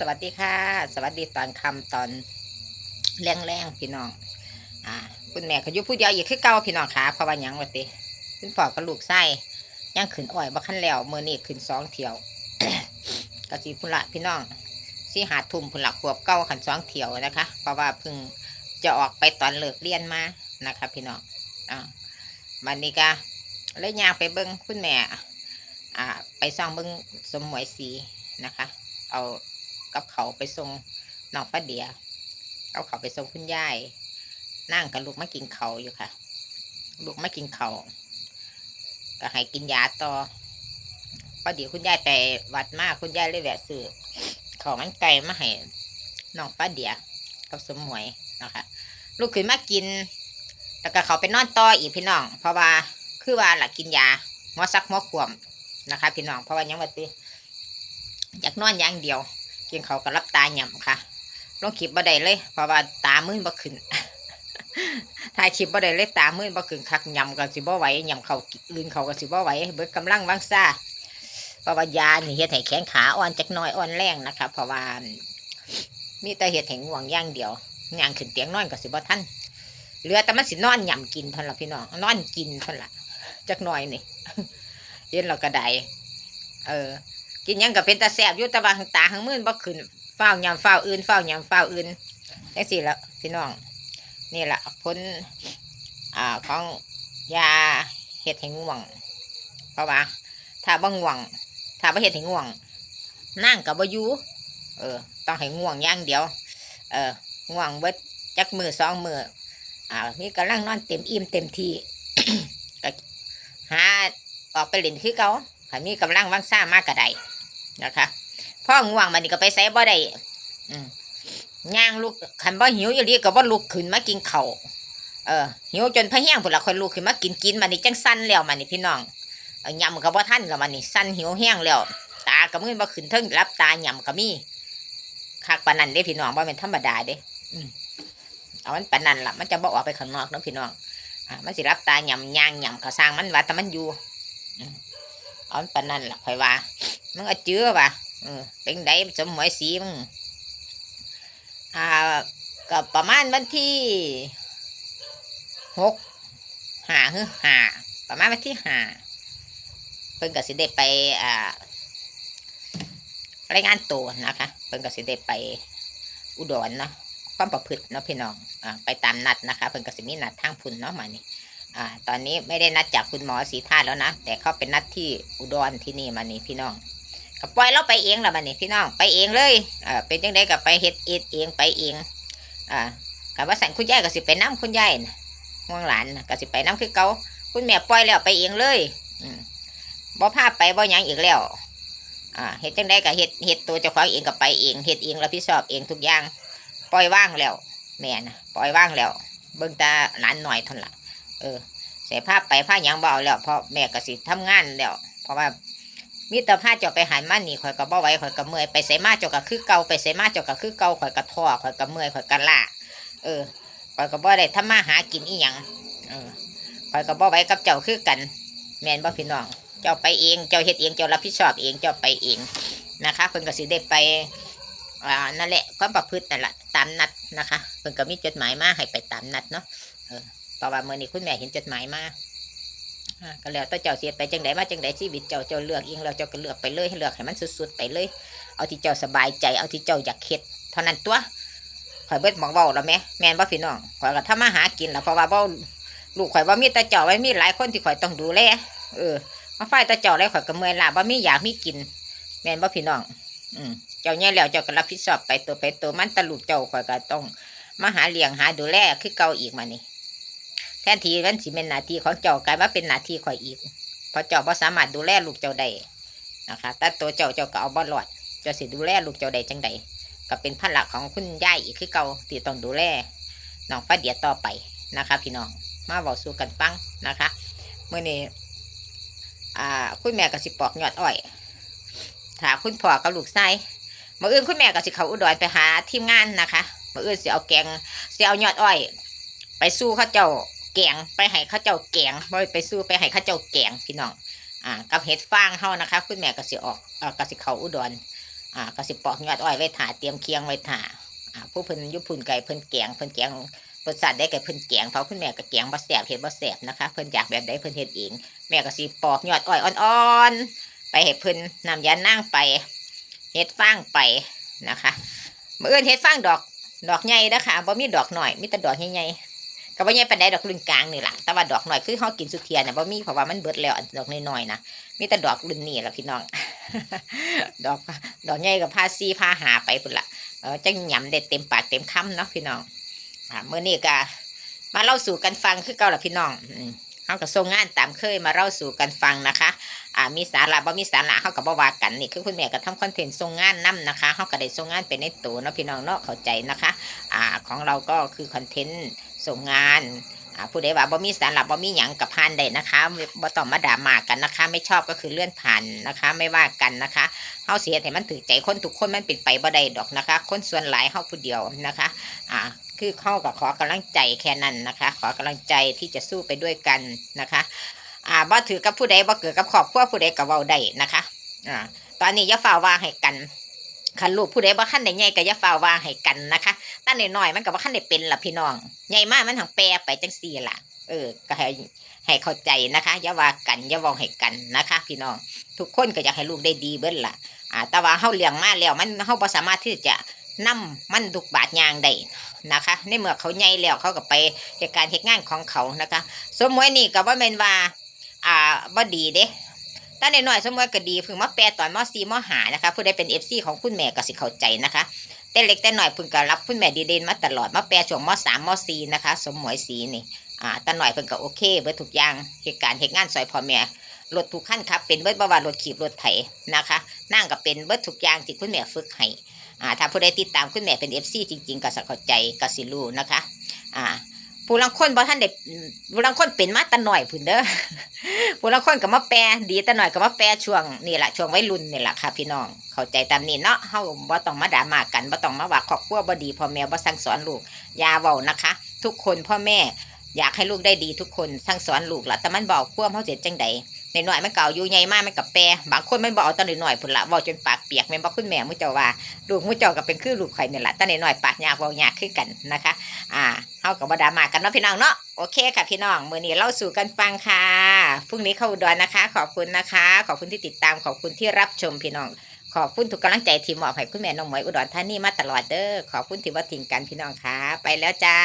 สวัสดีค่ะ สวัสดีตอนคำตอนแรงๆพี่น้อง อ่า คุณแม่ก็อยู่ผู้เดียวอีกคือเก่าพี่น้องค่ะเพราะว่าหยังวะติคุณพ่อกับลูกไส้ยังขึ้นอ้อยบ่คันแล้วเมื้อนี้ขึ้นสองเที่ยวก็สิพุ่นละพี่น้องสิหาทุ่มพุ่นละขวบเก้าขันสองเที่ยวนะคะ เพราะว่าพิ่งจะออกไปตอนเลิกเรียนมานะคะ พี่น้องอ่าวันนี้ก็เลยยางไปเบิ้งคุณแม่ อ่า ไปซ่องเบิ้งสมหมวยสีนะคะ เอา กับเขาไปส่งนองฟ้าเดียเอาเขาไปส่งคุณยายนั่งกับลูกมากินเขาอยู่ค่ะ ลูกมากินเขาก็ให้กินยาต่อพอดีคุณยายไปวัดมากคุณยายเลยแวะซื้อขาวมันไก่มาให้น้องฟ้าเดียกับสมหวยนะคะลูกขึ้นมากินแล้วก็เขาไปนอนต่ออีกพี่น้อง เพราะว่าคือว่าหลักกินยาหัวซักหัวขวมนะคะ พี่น้องเพราะว่ายังวัติอยากนอนอย่างเดียว กินเขาวก็รับตาหย่ำค่ะลงคลิปบ่ได้เลย เพราะว่าตามื่นบ่ขึ้นถ่ายคลิปบ่ได้เลยตามื่นบ่ขึ้นคักหย่ำก็สิบ่ไหวหย่ำเขาอื่นเขาก็สิบ่ไหวเบิดกำลังวังซ่าเพราะว่ายานี่เฮ็ดให้แขนขาอ่อนจักน้อยอ่อนแรงนะคะ เพราะว่ามีแต่เฮ็ดให้ง่วงย่างเดียวย่างขึ้นเตียงนอนก็สิบ่ทันเหลือแต่มันสินอนหย่ำกินเท่านั้นล่ะพี่น้องนอนกินเท่านั้นล่ะจักหน่อยนี่เย็นเราก็ได้เออ กินยังก็เป็นตาแสบอยู่ตาทางตาทางมือบ่ขึ้นเฝ้าวยำเฝ้าอื่นเฝ้าวยำเฝ้าอื่นจังสี่ละพี่น้อง นี่แหละผลอ่าของยาเห็ดให้ง่วง เพราะว่าถ้าบ่ง่วง ถ้าบ่เห็ดให้ง่วง นั่งกับบ่อยู่เออ ต้องให้ง่วงอย่างเดียว เออง่วงเบิดจักมือสองมืออ่ามีกำลังนอนเต็มอิ่มเต็มที่ก็หาออกไปเล่นคือเก่าถ้ามีกำลังวังซ่ามากก็ได้ นะคะพ่อง่วงมันนี่ก็ไปใส่บ่ได้ย่างลูกคันบ่หิวอยู่ดีก็บ่ลุกขึ้นมากินเข้าเออหิวจนพะแห้งพุ่นละค่อยลุกขึ้นมากินกินมันนี่จังสั้นแล้วมันนี่พี่น้องยำก็บ่ทันแล้วมันนี่สั้นหิวแห้งแล้วตาก็มือบ่ขึ้นเทิงรับตายำก็มีคักปานันเด้พี่น้องบ่แม่นธรรมดาเด้มเอามันปานันล่ะมันจะบ่ออกไปข้างนอกนะพี่น้องอ่ามันสิรับตายำย่างยำก็สร้างมันว่าแต่มันอยู่เอันปานนั้นล่ะคอยว่า มึงเอาเจือว่ะเป็นไดสมหมวยสีมึงอ่าก็ประมาณวันที่หกหาคือหาประมาณวันที่หาเพิ่นก็สิได้ไปอ่ารายงานตัวนะคะเพิ่นก็สิได้ไปอุดรเนาะความประพฤติเนาะพี่น้องอ่าไปตามนัดนะคะ เพิ่นก็สิมีนัดทางพุ่นเนาะมานี่อ่าตอนนี้ไม่ได้นัดจากคุณหมอสีธาแล้วนะ แต่เขาเป็นนัดที่อุดรที่นี่มานี่พี่น้อง ก็ปล่อยเราไปเองละมันนี่พี่น้องไปเองเลยอ่าเป็นจังไดกับไปเฮ็ดเอ็ดเองไปเองอ่ากับว่าสั่นคุณยายก็สิไปน้ำคุณยายนะห่วงหลานก็สิไปน้ำคือเกาคุณแม่ปล่อยแล้วไปเองเลยอืมบ่พาไปบ่ยังอีกแล้วอ่าเฮ็ดจังไดก็เฮ็ดเฮ็ดตัวเจ้าของเองก็ไปเองเฮ็ดเองรับผิดชอบเองทุกอย่างปล่อยว่างแล้ว แม่นะปล่อยว่างแล้ว เบิ่งตาหลานหน่อยทานละเออใส่ผ้าไปผ้ายังเบาแล้วเพราะแม่ก็สิทำงานแล้ว เพราะว่า มีแต่ผ้าเจาะไปหันมานี่ข่อยก็บ่ไหวข่อยก็เมื่อยไปใส่มาเจาะก็คือเก่าไปใส่มาเจาะก็คือเก่าข่อยก็ท้อข่อยก็เมื่อยข่อยก็ล้าเออข่อยก็บ่ได้ทำมาหากินอีหยังเออข่อยก็บ่ไหวกับเจ้าคือกัน แม่นบ่พี่น้อง เจ้าไปเองเจ้าเฮ็ดเองเจ้ารับผิดชอบเองเจ้าไปเองนะคะเพิ่นก็สิได้ไปอ่านั่นแหละความประพฤตินั่นแหละตามนัดนะคะเพิ่นก็มีจดหมายมาให้ไปตามนัดเนาะเออเพราะว่าเมื่อนี้คุณแม่เห็นจดหมายมา ก็แล้วแต่เจ้าเสียไปจังไดมาจังไดชีวิตเจ้าเจ้าเลือกเองเราเจ้าก็เลือกไปเลยให้เลือกให้มันสุดๆไปเลย เอาที่เจ้าสบายใจเอาที่เจ้าอยากเฮ็ดเท่านั้นตัวข่อยเบิดหมองเว้าแล้วแม่แม่นบ่พี่น้องข่อยก็ทำมาหากินแล้วเพราะว่าเว้าลูกข่อยว่ามีแต่เจ้าไว้มีหลายคนที่ข่อยต้องดูแลเออมาฝ่ายแต่เจ้าแล้วข่อยก็เมื่อยล้าบ่มีอยากมีกิน แม่นบ่พี่น้อง อืมเจ้าเนี่ยแล้วเจ้าก็รับผิดชอบไปตัวไปตัวมันตะลูกเจ้าข่อยก็ต้องมาหาเลี้ยงหาดูแลคือเก่าอีกมานี่ แทนที่มันสิเป็นหน้าที่ของเจ้ากลายมาเป็นหน้าที่ข่อยอีกเพราะเจ้าบ่สามารถดูแลลูกเจ้าได้นะคะแต่ตัวเจ้าเจ้าก็เอาบ่รอดเจ้าสิดูแลลูกเจ้าได้จังใดก็เป็นพันหลักของคุณยายอีกคือเก่าที่ต้องดูแลน้องฟ้าเดียต่อไปนะคะ พี่น้องมาบอกสู่กันฟังนะคะเมื่อนี้อ่าคุณแม่ก็สิปอกยอดอ้อยถาคุณพ่อกับลูกชายมื่ออื่นคุณแม่ก็สิเขาอุดรไปหาทีมงานนะคะมื่ออื่นสิเอาแกงสิเอายอดอ้อย ไปสู้ข้าเจ้า แกงไปให้เข้าเจ้าแกงบ่ไปสู้ไปให้เข้าเจ้าแกงพี่น้องอ่ากับเห็ดฟางเฮานะคะคุณแม่ก็สิออกอ่อก็สิเขาอุดรอ่ากสิปอกยอดอ้อยไว้ถ่าเตรียมเคียงไว้ถ่าอ่าผู้เพิ่นยุพุ่นไก่เพิ่นแกงเพิ่นแกงรสชาติได้ไก่เพิ่นแกงเพราะคุณแม่ก็แกงบ่แซ่บเฮ็ดบ่แซ่บนะคะเพิ่นอยากแบบใดเพิ่นเฮ็ดเองแม่ก็สิปอกยอดอ้อยอ่อนๆไปให้เพิ่นนำยานั่งไปเฮ็ดฟางไปนะคะเมื้ออื่นเฮ็ดฟางดอกดอกใหญ่เด้อค่ะบ่มีดอกหน้อยมีแต่ดอกใหญ่ๆ ก็บ่ใหญ่ปานใดดอกรุ่นกลางนี่ล่ะแต่ว่าดอกหน่อยคือเฮากินสุเทียนน่ะบ่มีเพราะว่ามันเบิดแล้วอันดอกน้อยๆนะมีแต่ดอกรุ่นนี้ล่ะพี่น้อง ดอกดอกใหญ่กับพาซีพาหาไปพุ่นละเออจังหยำได้เต็มปากเต็มคำเนาะพี่น้องอ่าเมื่อนี้ก็มาเล่าสู่กันฟังคือเก่าละพี่น้องอืม เขาก็ส่งงานตามเคยมาเล่าสู่กันฟังนะคะอ่ามีสาระบ่มีสาระเขาก็บ่ว่ากันนี่คือคุณแม่ก็ทำคอนเทนต์ส่งงานนํนะคะเขาก็ได้ส่งงานเป็นในตัวเนาะพี่น้องเนาะเข้าใจนะคะอ่าของเราก็คือคอนเทนต์ส่งงานอ่าผู้ใดว่าบ่มีสาระบ่มีหยังกับพานได้นะคะบ่ต้องมาด่ามากันนะคะ ไม่ชอบก็คือเลื่อนผ่านนะคะ ไม่ว่ากันนะคะเฮาเสียแต่มันถือใจคนทุกคนมันเป็นไปบ่ได้ดอกนะคะ คนส่วนหลายเฮาผู้เดียวนะคะ อ่า คือเข้ากับขอกำลังใจแค่นั้นนะคะ ขอกำลังใจที่จะสู้ไปด้วยกันนะคะอ่าบ่ถือกับผู้ใดบ่เกิดกับครอบครัวผู้ใดก็เว้าได้นะคะอ่าตอนนี้อย่าฝ่าว่าให้กันคันลูกผู้ใดบ่คันได้ใหญ่ก็อย่าฝ่าว่าให้กันนะคะตั้งน้อยๆมันก็บ่คันได้เป็นล่ะพี่น้องใหญ่มากมันหังแปรไปจังซี่ล่ะ เออก็ให้ให้เข้าใจนะคะอย่าว่ากันอย่าว้าให้กันนะคะ พี่น้องทุกคนก็อยากให้ลูกได้ดีเบิดล่ะอ่าแต่ว่าเฮาเลี้ยงมาแล้วมันเฮาบ่สามารถที่จะ นำมันทุกบาทยางได้นะคะ ในเมื่อเขาใหญ่แล้วเขาก็ไปเหตุการเหตุงานของเขานะคะ สมมตินี่ก็บ่แม่นว่าอ่าบ่ดีเด้ตอนน้อยๆสมมติก็ดีพิ่งมาแปลตอนม .4 ม .5 นะคะผู้ใดเป็น FC ของคุณแม่ก็สิเข้าใจนะคะแต่เล็กแต่น้อยพิ่งก็รับคุณแม่ดีเด่นมาตลอดมาแปลช่วงม .3 ม .4 นะคะ สมมวยสีนี่อ่าตาหน่อยพิ่นก็โอเคเบิดทุกอย่างเหตุการเหตุงานซอยพ่อแม่รถทุกขั้นครับเป็นเบิดบ่ว่ารถขีบรถไถนะคะนั่งก็เป็นเบิดทุกอย่างที่คุณแม่ฝึกให้ อ่าถ้าผู้ใดติดตามคุณแม่เป็น FC จริง ๆก็สะเข้าใจก็สิรู้นะคะอ่าผู้ลังคนบ่ท่านได้ผู้ลังคนเป็นมาแตะหน่อยพุ่นเด้อผู้ลังคนก็มาแปลดีแตะหน่อยก็มาแปลช่วงนี่แหละช่วงวัยรุ่นนี่แหละค่ะพี่น้องเข้าใจตามนี้เนาะเฮาบ่ต้องมาด่ามากันบ่ต้องมาว่าครอบครัวบ่ดีพ่อแม่บ่สั่งสอนลูกอย่าเว้านะคะ ทุกคนพ่อแม่ อยากให้ลูกได้ดีทุกคนสั่งสอนลูกละแต่มันบอกความเขาเจ็ดจังใดในหน่อยมันเก่าอยู่ใหญ่มากมันกับแปรบางคนมันบอกเอาตอนหน่อยๆพุ่นละเว่าจนปากเปียกแม่นบอกคุณแม่มุเจ้าว่าลูกมุเจ้าก็เป็นคือลูกข่อยนี่แหละแต่หน่อยปากยากเว้ายากคือกันนะคะ อ่าเฮากับบดามากันเนาะพี่น้องเนาะโอเคค่ะพี่น้องมื้อนี้เล่าสู่กันฟังค่ะพรุ่งนี้เข้าอุดรนะคะ ขอบคุณนะคะ ขอบคุณที่ติดตามขอบคุณที่รับชมพี่น้องขอบคุณทุกกำลังใจที่มอบให้คุณแม่น้องหมวยอุดรธานีมาตลอดเด้อขอบคุณที่ว่าทิ้งกันพี่น้องค่ะไปแล้วจ้า